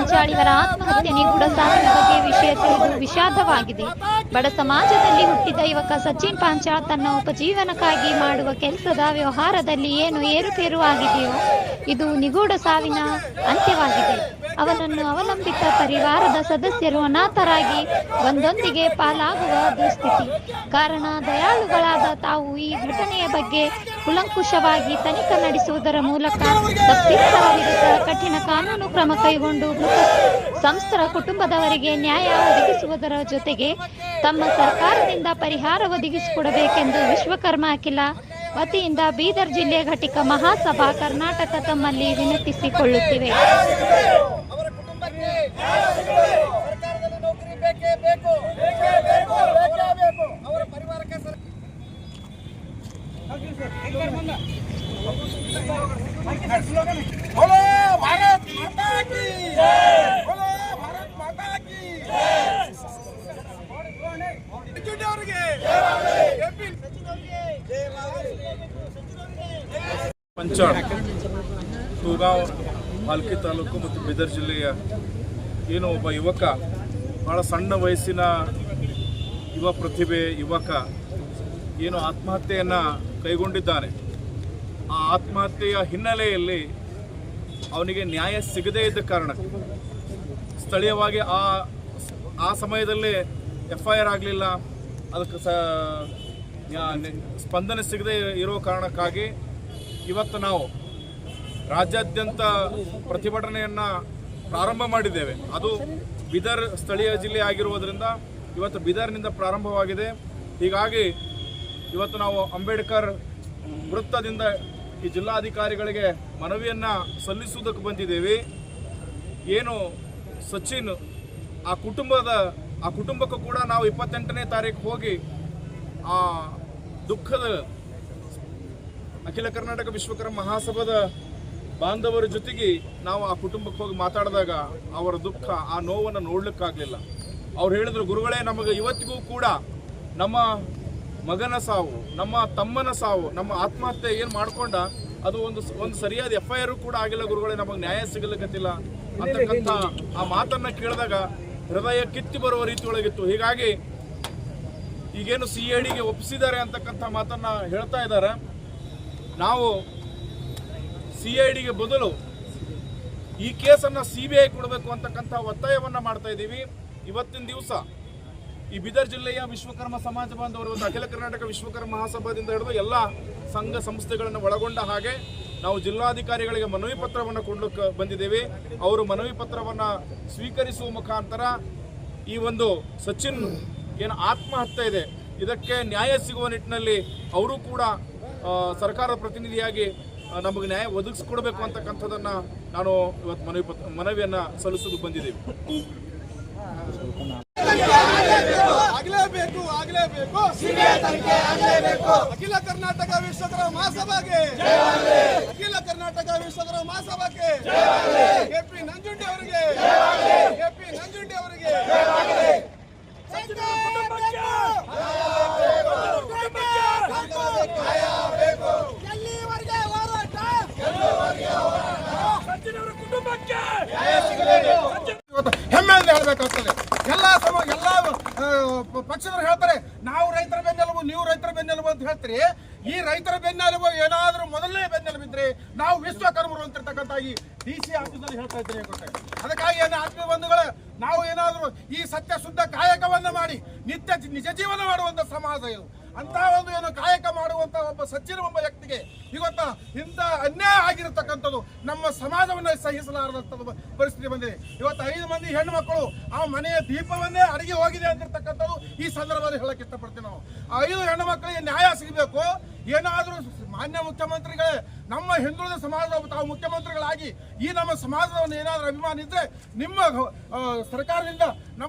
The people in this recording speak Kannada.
ಪಾಂಚಾಳಿಯವರ ಆತ್ಮಹತ್ಯೆ ನಿಗೂಢ ಸಾವಿನ ಬಗ್ಗೆ ವಿಷಯ ತಿಳಿದು ವಿಷಾದವಾಗಿದೆ. ಬಡ ಸಮಾಜದಲ್ಲಿ ಹುಟ್ಟಿದ ಯುವಕ ಸಚಿನ್ ಪಾಂಚಾಳ್ ತನ್ನ ಉಪಜೀವನಕ್ಕಾಗಿ ಮಾಡುವ ಕೆಲಸದ ವ್ಯವಹಾರದಲ್ಲಿ ಏನು ಏರುಪೇರು ಆಗಿದೆಯೋ ಇದು ನಿಗೂಢ ಸಾವಿನ ಅಂತ್ಯವಾಗಿದೆ. ಅವನನ್ನು ಅವಲಂಬಿತ ಪರಿವಾರದ ಸದಸ್ಯರು ಅನಾಥರಾಗಿ ಒಂದೊಂದಿಗೆ ಪಾಲಾಗುವ ದುಸ್ಥಿತಿ. ಕಾರಣ, ದಯಾಳುಗಳಾದ ತಾವು ಈ ಘಟನೆಯ ಬಗ್ಗೆ ಕುಲಂಕುಷವಾಗಿ ತನಿಖೆ ನಡೆಸುವುದರ ಮೂಲಕ ತಪ್ಪಿತರ ಕಾನೂನು ಕ್ರಮ ಕೈಗೊಂಡು ಸಂಸ್ಥರ ಕುಟುಂಬದವರಿಗೆ ನ್ಯಾಯ ಒದಗಿಸುವುದರ ಜೊತೆಗೆ ತಮ್ಮ ಸರ್ಕಾರದಿಂದ ಪರಿಹಾರ ಒದಗಿಸಿಕೊಡಬೇಕೆಂದು ವಿಶ್ವಕರ್ಮ ಅಖಿಲ ವತಿಯಿಂದ ಬೀದರ್ ಜಿಲ್ಲೆ ಘಟಿಕ ಮಹಾಸಭಾ ಕರ್ನಾಟಕ ತಮ್ಮಲ್ಲಿ ವಿನಂತಿಸಿಕೊಳ್ಳುತ್ತಿವೆ. ಅವರ ಪಂಚ ತೂಗಾವ್ ಮಾಲ್ಕಿ ತಾಲೂಕು ಮತ್ತು ಬೀದರ್ ಜಿಲ್ಲೆಯ ಏನು ಒಬ್ಬ ಯುವಕ ಬಹಳ ಸಣ್ಣ ವಯಸ್ಸಿನ ಯುವ ಪ್ರತಿಭೆ ಯುವಕ ಏನು ಆತ್ಮಹತ್ಯೆಯನ್ನು ಕೈಗೊಂಡಿದ್ದಾನೆ. ಆ ಆತ್ಮಹತ್ಯೆಯ ಹಿನ್ನೆಲೆಯಲ್ಲಿ ಅವನಿಗೆ ನ್ಯಾಯ ಸಿಗದೇ ಇದ್ದ ಕಾರಣ ಸ್ಥಳೀಯವಾಗಿ ಆ ಆ ಸಮಯದಲ್ಲಿ ಎಫ್ ಐ ಆರ್ ಆಗಲಿಲ್ಲ. ಅದಕ್ಕೆ ಸ ಸ್ಪಂದನೆ ಸಿಗದೇ ಇರೋ ಕಾರಣಕ್ಕಾಗಿ ಇವತ್ತು ನಾವು ರಾಜ್ಯಾದ್ಯಂತ ಪ್ರತಿಭಟನೆಯನ್ನು ಪ್ರಾರಂಭ ಮಾಡಿದ್ದೇವೆ. ಅದು ಬಿದರ್ ಸ್ಥಳೀಯ ಜಿಲ್ಲೆ ಆಗಿರುವುದರಿಂದ ಇವತ್ತು ಬಿದರ್ನಿಂದ ಪ್ರಾರಂಭವಾಗಿದೆ. ಹೀಗಾಗಿ ಇವತ್ತು ನಾವು ಅಂಬೇಡ್ಕರ್ ವೃತ್ತದಿಂದ ಈ ಜಿಲ್ಲಾಧಿಕಾರಿಗಳಿಗೆ ಮನವಿಯನ್ನು ಸಲ್ಲಿಸುವುದಕ್ಕೆ ಬಂದಿದ್ದೇವೆ. ಏನು ಸಚಿನ್, ಆ ಕುಟುಂಬದ, ಆ ಕುಟುಂಬಕ್ಕೂ ಕೂಡ ನಾವು ಇಪ್ಪತ್ತೆಂಟನೇ ತಾರೀಕು ಹೋಗಿ ಆ ದುಃಖದ ಅಖಿಲ ಕರ್ನಾಟಕ ವಿಶ್ವಕರ್ಮ ಮಹಾಸಭಾದ ಬಾಂಧವರ ಜೊತೆಗೆ ನಾವು ಆ ಕುಟುಂಬಕ್ಕೆ ಹೋಗಿ ಮಾತಾಡಿದಾಗ ಅವರ ದುಃಖ, ಆ ನೋವನ್ನು ನೋಡ್ಲಿಕ್ಕಾಗಲಿಲ್ಲ. ಅವ್ರು ಹೇಳಿದ್ರು, ಗುರುಗಳೇ, ನಮಗೆ ಇವತ್ತಿಗೂ ಕೂಡ ನಮ್ಮ ಮಗನ ಸಾವು, ನಮ್ಮ ತಮ್ಮನ ಸಾವು, ನಮ್ಮ ಆತ್ಮಹತ್ಯೆ ಏನು ಮಾಡ್ಕೊಂಡ, ಅದು ಒಂದು ಒಂದು ಸರಿಯಾದ ಎಫ್ ಐ ಆರ್ ಕೂಡ ಆಗಿಲ್ಲ ಗುರುಗಳೇ, ನಮಗೆ ನ್ಯಾಯ ಸಿಗಲಿಕ್ಕತ್ತಿಲ್ಲ ಅಂತಕ್ಕಂಥ ಆ ಮಾತನ್ನ ಕೇಳಿದಾಗ ಹೃದಯ ಕಿತ್ತಿ ಬರುವ ರೀತಿ ಒಳಗಿತ್ತು ಹೀಗಾಗಿ ಈಗೇನು ಸಿ ಎ ಡಿಗೆ ಒಪ್ಪಿಸಿದ್ದಾರೆ ಅಂತಕ್ಕಂಥ ಮಾತನ್ನ ಹೇಳ್ತಾ ಇದ್ದಾರೆ. ನಾವು ಸಿ ಐ ಡಿಗೆ ಬದಲು ಈ ಕೇಸನ್ನು ಸಿ ಬಿ ಐ ಕೊಡಬೇಕು ಅಂತಕ್ಕಂಥ ಒತ್ತಾಯವನ್ನ ಮಾಡ್ತಾ ಇದ್ದೀವಿ. ಇವತ್ತಿನ ದಿವಸ ಈ ಬೀದರ್ ಜಿಲ್ಲೆಯ ವಿಶ್ವಕರ್ಮ ಸಮಾಜ ಬಾಂಧವರು ಒಂದು ಅಖಿಲ ಕರ್ನಾಟಕ ವಿಶ್ವಕರ್ಮ ಮಹಾಸಭಾದಿಂದ ಹಿಡಿದು ಎಲ್ಲ ಸಂಘ ಸಂಸ್ಥೆಗಳನ್ನು ಒಳಗೊಂಡ ಹಾಗೆ ನಾವು ಜಿಲ್ಲಾಧಿಕಾರಿಗಳಿಗೆ ಮನವಿ ಪತ್ರವನ್ನು ಕೊಡ್ಲಿಕ್ಕೆ ಬಂದಿದ್ದೇವೆ. ಅವರು ಮನವಿ ಪತ್ರವನ್ನು ಸ್ವೀಕರಿಸುವ ಮುಖಾಂತರ ಈ ಒಂದು ಸಚಿನ್ ಏನು ಆತ್ಮಹತ್ಯೆ ಇದೆ. ಇದಕ್ಕೆ ನ್ಯಾಯ ಸಿಗುವ ನಿಟ್ಟಿನಲ್ಲಿ ಅವರು ಕೂಡ ಸರ್ಕಾರದ ಪ್ರತಿನಿಧಿಯಾಗಿ ನಮಗೆ ನ್ಯಾಯ ಒದಗಿಸ್ಕೊಡ್ಬೇಕು ಅಂತಕ್ಕಂಥದ್ದನ್ನು ನಾನು ಇವತ್ತು ಮನವಿ ಪತ್ರ ಮನವಿಯನ್ನ ಸಲ್ಲಿಸುದು ಬಂದಿದ್ದೇವೆ. ಆಗಲೇಬೇಕು ಆಗಲೇಬೇಕು. ಅಖಿಲ ಕರ್ನಾಟಕ ವಿಶ್ವಕರ ಮಹಾಸಭಾಗೆ. ಅಖಿಲ ಕರ್ನಾಟಕ ವಿಶ್ವಕರ ಮಹಾಸಭಾಗೆ ಕೆಪಿ ನಂಜುಂಡಿ ಅವರಿಗೆ. ಕೆಪಿ ನಂಜುಂಡಿ ಅವರಿಗೆ ಸಚಿನ್ ಕುಟುಂಬಕ್ಕೆ ಬೇಕು. ಎಲ್ಲಿವರೆಗೆ ಹೋರಾಟ ಸಚಿನ್ ಅವರ ಕುಟುಂಬಕ್ಕೆ ಇವತ್ತು ಹೆಮ್ಮೆಯಿಂದ ಹೇಳಬೇಕಾಗ್ತದೆ ಎಲ್ಲ ಸಮ ಎಲ್ಲ ಆ, ಪ- ಪಕ್ಷದವರು ಹೇಳ್ತಾರೆ, ನಾವು ರೈತರ ಬೆನ್ನೆಲುಬು, ನೀವು ರೈತರ ಬೆನ್ನೆಲುಬು ಅಂತ ಹೇಳ್ತೀರಿ. ಈ ರೈತರ ಬೆನ್ನೆಲುಬು ಏನಾದರೂ ಮೊದಲನೇ ಬೆನ್ನೆಲುಬಿದ್ರೆ ನಾವು ವಿಶ್ವಕರ್ಮರು ಅಂತಿರ್ತಕ್ಕಂಥ ಈ ಡಿ ಸಿ ಆಫೀಸಲ್ಲಿ ಹೇಳ್ತಾ ಇದ್ದೀನಿ ಅದಕ್ಕಾಗಿ ಏನು ಆತ್ಮೀಯ ಬಂಧುಗಳ, ನಾವು ಏನಾದರೂ ಈ ಸತ್ಯ ಶುದ್ಧ ಕಾಯಕವನ್ನು ಮಾಡಿ, ನಿತ್ಯ ನಿಜ ಜೀವನ ಮಾಡುವಂಥ ಸಮಾಜ ಇದು. ಅಂತ ಒಂದು ಏನು ಕಾಯಕ ಮಾಡುವಂತ ಒಬ್ಬ ಸಚ್ಚಿನ ಒಬ್ಬ ವ್ಯಕ್ತಿಗೆ ಇವತ್ತ ಇಂಥ ಅನ್ಯಾಯ ಆಗಿರತಕ್ಕಂಥದ್ದು ನಮ್ಮ ಸಮಾಜವನ್ನು ಸಹಿಸಲಾರದಂಥದ್ದು ಪರಿಸ್ಥಿತಿ ಬಂದಿದೆ. ಇವತ್ತು ಐದು ಮಂದಿ ಹೆಣ್ಣು ಮಕ್ಕಳು ಆ ಮನೆಯ ದೀಪವನ್ನೇ ಅಡಿಗೆ ಹೋಗಿದೆ ಅಂತಿರ್ತಕ್ಕಂಥದ್ದು ಈ ಸಂದರ್ಭದಲ್ಲಿ ಹೇಳಕ್ಕೆ ಇಷ್ಟಪಡ್ತೀವಿ ನಾವು ಐದು ಹೆಣ್ಣು ಮಕ್ಕಳಿಗೆ ನ್ಯಾಯ ಸಿಗಬೇಕು. ಏನಾದರೂ ಮಾನ್ಯ ಮುಖ್ಯಮಂತ್ರಿಗಳೇ, ನಮ್ಮ ಹಿಂದುಳಿದ ಸಮಾಜದ ತಾವು ಮುಖ್ಯಮಂತ್ರಿಗಳಾಗಿ ಈ ನಮ್ಮ ಸಮಾಜದ ಒಂದು ಏನಾದರೂ ಅಭಿಮಾನ ಇದ್ರೆ ನಿಮ್ಮ ಸರ್ಕಾರದಿಂದ